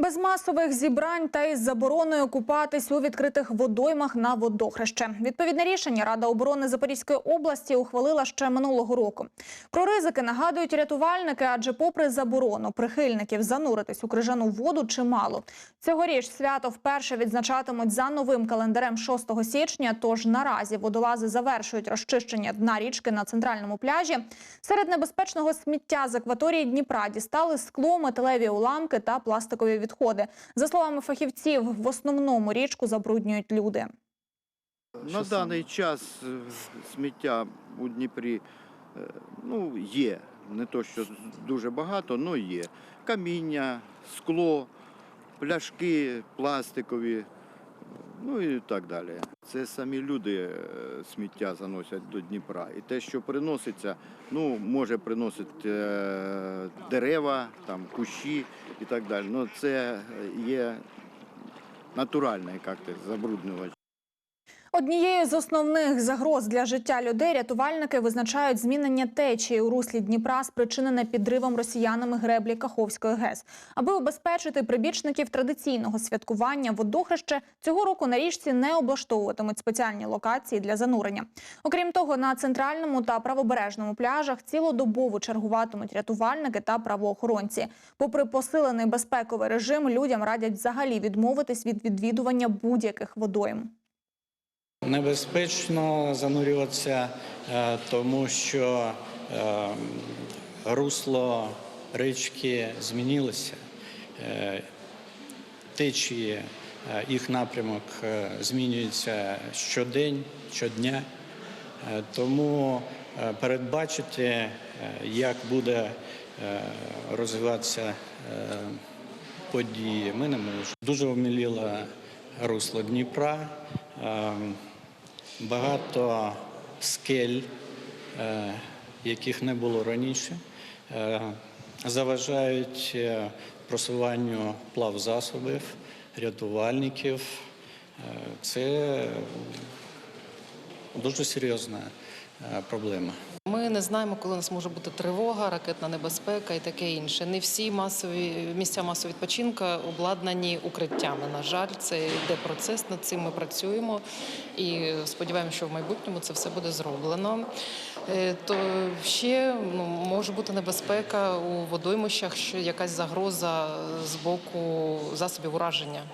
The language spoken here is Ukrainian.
Без масових зібрань та із забороною купатись у відкритих водоймах на водохреще. Відповідне рішення Рада оборони Запорізької області ухвалила ще минулого року. Про ризики нагадують рятувальники, адже попри заборону прихильників зануритись у крижану воду чимало. Цьогоріч свято вперше відзначатимуть за новим календарем 6 січня. Тож наразі водолази завершують розчищення дна річки на центральному пляжі. Серед небезпечного сміття з акваторії Дніпра дістали скло, металеві уламки та пластикові відходи. За словами фахівців, в основному річку забруднюють люди. На даний час е, сміття у Дніпрі е, ну, є. Не то, що дуже багато, але є. Каміння, скло, пляшки пластикові, ну і так далі. Це самі люди е, сміття заносять до Дніпра. І те, що приноситься, ну, може приносити е, дерева, там, кущі і так далі. Ну, це є натуральний як забруднювач. Однією з основних загроз для життя людей рятувальники визначають змінення течії у руслі Дніпра, спричинене підривом росіянами греблі Каховської ГЕС. Аби убезпечити прибічників традиційного святкування водохреще, цього року на річці не облаштовуватимуть спеціальні локації для занурення. Окрім того, на центральному та правобережному пляжах цілодобово чергуватимуть рятувальники та правоохоронці. Попри посилений безпековий режим, людям радять взагалі відмовитись від відвідування будь-яких водойм. Небезпечно занурюватися, е, тому що е, русло річки змінилося. Е, Течії, їх напрямок змінюється щодень, щодня. Тому передбачити, як буде розвиватися події, ми не можемо. Дуже обміліло русло Дніпра. Е, багато скель, е, яких не було раніше, е, заважають просуванню просуванню плавзасобів, рятувальників. Е, Це дуже серйозна е, проблема. Ми не знаємо, коли у нас може бути тривога, ракетна небезпека і таке інше. Не всі масові місця масового відпочинку обладнані укриттями. На жаль, це йде процес. Над цим ми працюємо і сподіваємося, що в майбутньому це все буде зроблено. Е, То ще ну, може бути небезпека у водоймищах, що якась загроза з боку засобів ураження.